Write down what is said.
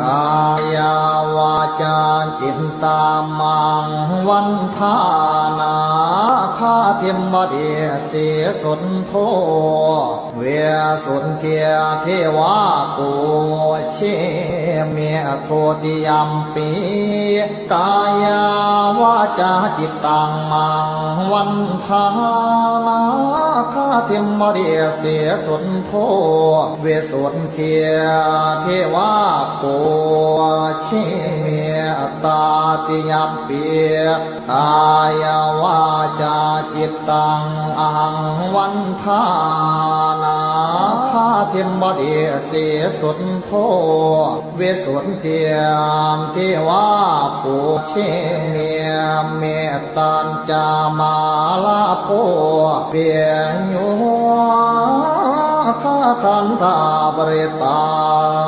กายาวาจาจิตตามังวันทานาคาเทมบดีเสียสนโทเวสุนเทียเทวาปูเชเมียโทติยมปีกายาวาจาจิตตังมังวันทานาคาเทมบดีเสียสนโทเวสุนเทียเทวา ปูเชเมียตาติยมปียกายาวาจาจิตตังอังวันทานาคาเทมบดีเสียสุนโทเวสุนเทียมเทวาปูเชเมียเมตตัญจามาลาโพเปียโยคาทันตาบริตัง